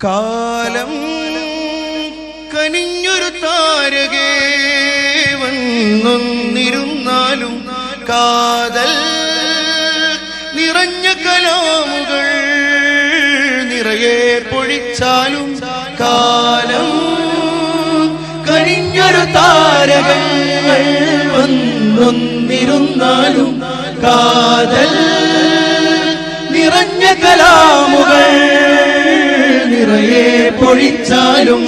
കാലം കനിഞ്ഞൊരു താരകേ വന്നൊന്നിരുന്നാലും കാതൽ നിറഞ്ഞ കലാമുകൾ നിറയെ പൊഴിച്ചാലും കാലം കനിഞ്ഞൊരു താരകൾ വന്നൊന്നിരുന്നാലും കാതൽ നിറഞ്ഞ കലാമുകൾ പൊഴിച്ചാലും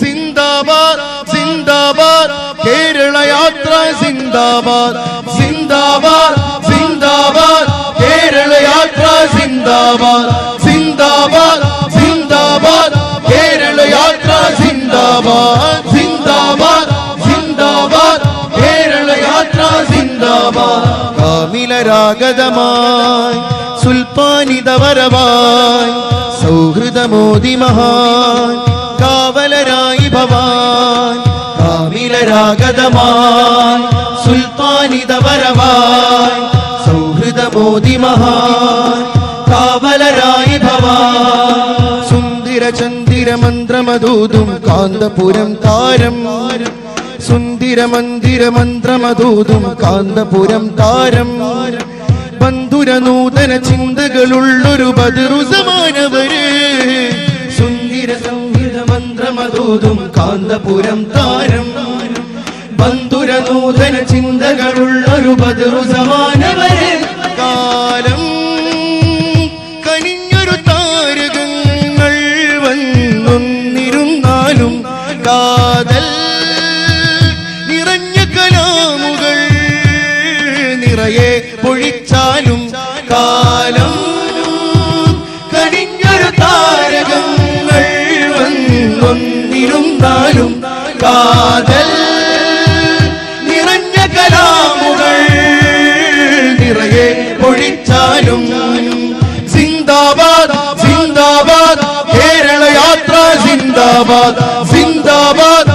സിന്ദാബാദ് സിന്ദാബാദ് കേരള യാത്ര സിന്ദാബാദ് സിന്ദാബാദ് സിന്ദാബാദ് കേരള യാത്ര സിന്ദാബാദ് സിന്ദാബാദ് സിന്ദാബാദ് കേരള യാത്ര സിന്ദാബാദ് സിന്ദാബാദ് സിന്ദാബാദ് കേരള യാത്ര സിന്ദാബാദ് കാമിലരാഗതമായി സുൽപ്പാനിതവരവായി സൗഹൃദമോദി മഹാൻ കാവലരായി ഭവാൻ കാമിലരാഗതമാൻ സുൽത്താനിത വരവാൻ സൗഹൃദമോദി മഹാൻ കാവലരായി ഭവാൻ. സുന്ദര ചന്ദിര മന്ത്രമധൂതും കാന്തപുരം താരം. സുന്ദര കാന്തപുരം താരം. ബന്ധുര നൂതന ചിന്തകളുള്ളൊരു ബദറുസമാനവര്. സുന്ദര സംഹിത മന്ത്രമതോതും കാന്തപുരം താരം. ബന്ധുര നൂതന ചിന്തകളുള്ളൊരു ബദറു കാലം കനിഞ്ഞൊരു താരകങ്ങൾ വന്നൊന്നിരുന്നാലും കാതൽ നിറഞ്ഞ നിറയെ സിന്ദാബാദ് കേരള യാത്ര സിന്ദാബാദ് സിന്ദാബാദ്.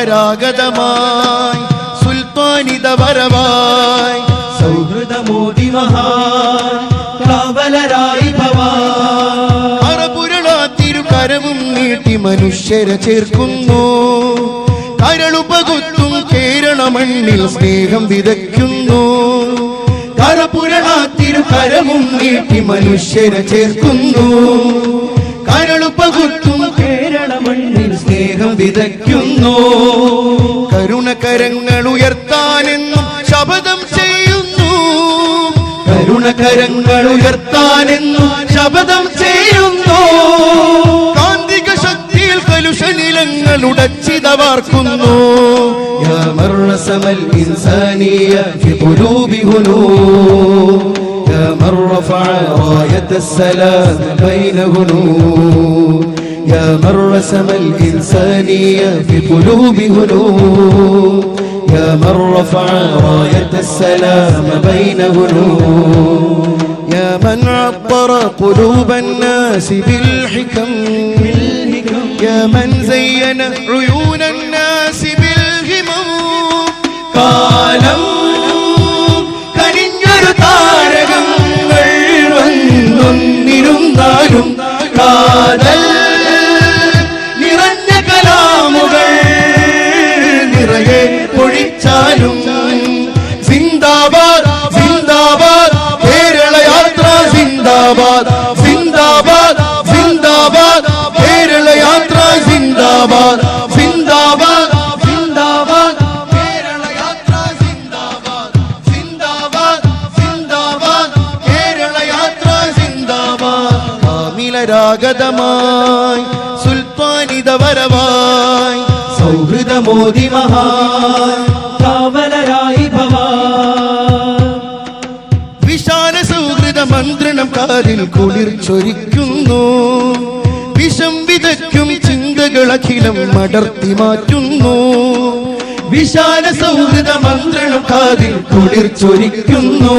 കാമിരരാഗതമായി സുൽത്താനിതവരവായി സൗഹൃദമോദി മഹാൻ മോദി ഭവാൻ. അറപുരളാത്തിരു കരവും നീട്ടി മനുഷ്യരെ ചേർക്കുന്നു. കരളുപകുത്തും കേരള മണ്ണിൽ സ്നേഹം വിതയ്ക്കുന്നു. കരപുരളാത്തിരു കരവും നീട്ടി മനുഷ്യരെ ചേർക്കുന്നു. കരളുപകുത്തും കേരള മണ്ണിൽ സ്നേഹം വിതയ്ക്കുന്നു കരുണകരങ്ങൾ ഉയർത്താനെന്നും ശപഥം ചെയ്യുന്നു കരുണകരങ്ങൾ ഉയർത്താനെന്നും ശപഥം ചെയ്യുന്നു കാന്തിക ശക്തിയിൽ കലുഷ നിലങ്ങൾ ഉടച്ചിതവാർക്കുന്നു يا مرسم الإنسانية في قلوب هنود يا من رفع راية السلام بين هنود يا من رسم الإنسانية في قلوب هنود. يا من رفع راية السلام بين هنود. يا من عبر قلوب الناس بالحكم. يا من زين عيون الناس بالهمم കാലം കാമിലരാഗതമായി സുൽത്താനിതവരവായി സൗഹൃദമോദി മഹാൻ കാവലരായി ഭവാൻ. വിശാല സൗഹൃദ മന്ത്രണം കാതിൽ കുളിർ ചൊരിക്കുന്നു. വിഷം വിതയ്ക്കും ചിന്തകളഖിലം മടർത്തി മാറ്റുന്നു. വിശാല സൗഹൃദ മന്ത്രണം കാതിൽ കുളിർ ചൊരിക്കുന്നു.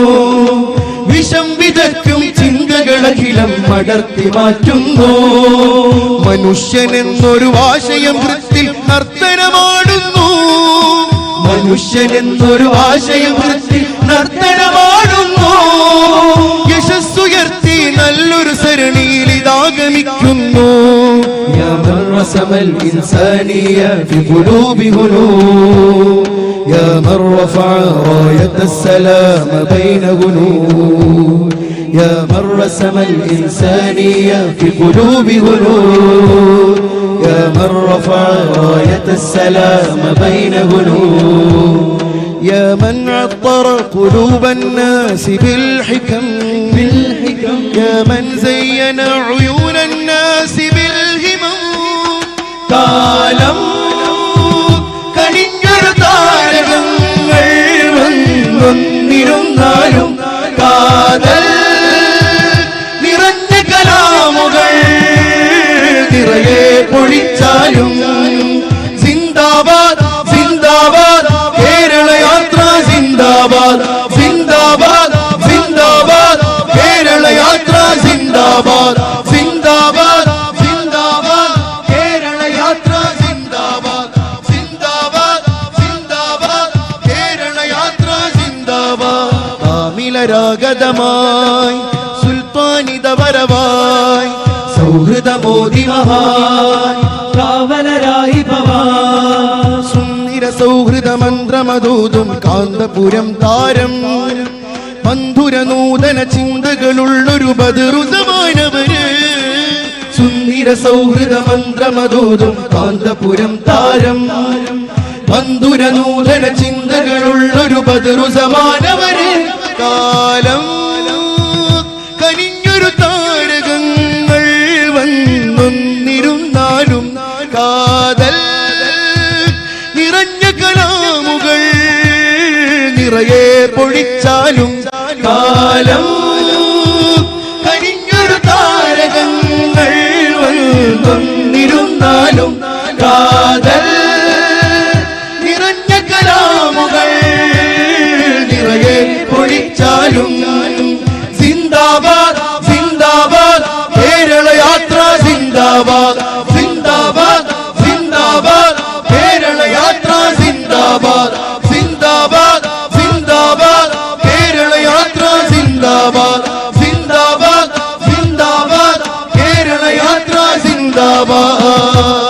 വിഷം വിതയ്ക്കും ചിന്ത ചങ്ങലകളഖിലം മടർത്തി മാറ്റുന്നു മനുഷ്യനെന്നൊരു ആശയം വൃത്തിൽ നർത്തനമാടുന്നു മനുഷ്യനെന്നൊരു ആശയം വൃത്തിൽ നർത്തനമാടുന്നു യശസ്സുയർത്തി നല്ലൊരു സരണിയിൽ ഇതാഗമിക്കുന്നു يا من رسم الإنسانية في قلوب هنود يا من رفع راية السلام بين هنود يا من رسم الإنسانية في قلوب هنود يا من رفع راية السلام بين هنود يا من عطر قلوب الناس بالحكم بالحكم يا من زين عيون الناس بالهمم കാലം കണിഞ്ഞൊരു താരകങ്ങൾ വന്നിരുന്നാലും കാമിലരാഗതമായി സുൽത്താനിത വരവായി സൗഹൃദമോദി മഹാൻ കാവലരായി സുന്ദര സൗഹൃദ മന്ത്രമതൂതും കാന്തപുരം താരം. മന്ധുര നൂതന ചിന്തകളുള്ളൊരു ബദറുസമാനവര് സുന്ദര സൗഹൃദ മന്ത്രമതൂതും കാന്തപുരം താരം. മന്ധുര നൂതന ചിന്തകളുള്ളൊരു ബദറു നിറയെ പൊഴിച്ചാലും കാലം കരിഞ്ഞൊരു താരകങ്ങൾ വന്നിരുന്നാലും കാതൽ നിറഞ്ഞ കലാമുകൾ സിന്ദാബാദ്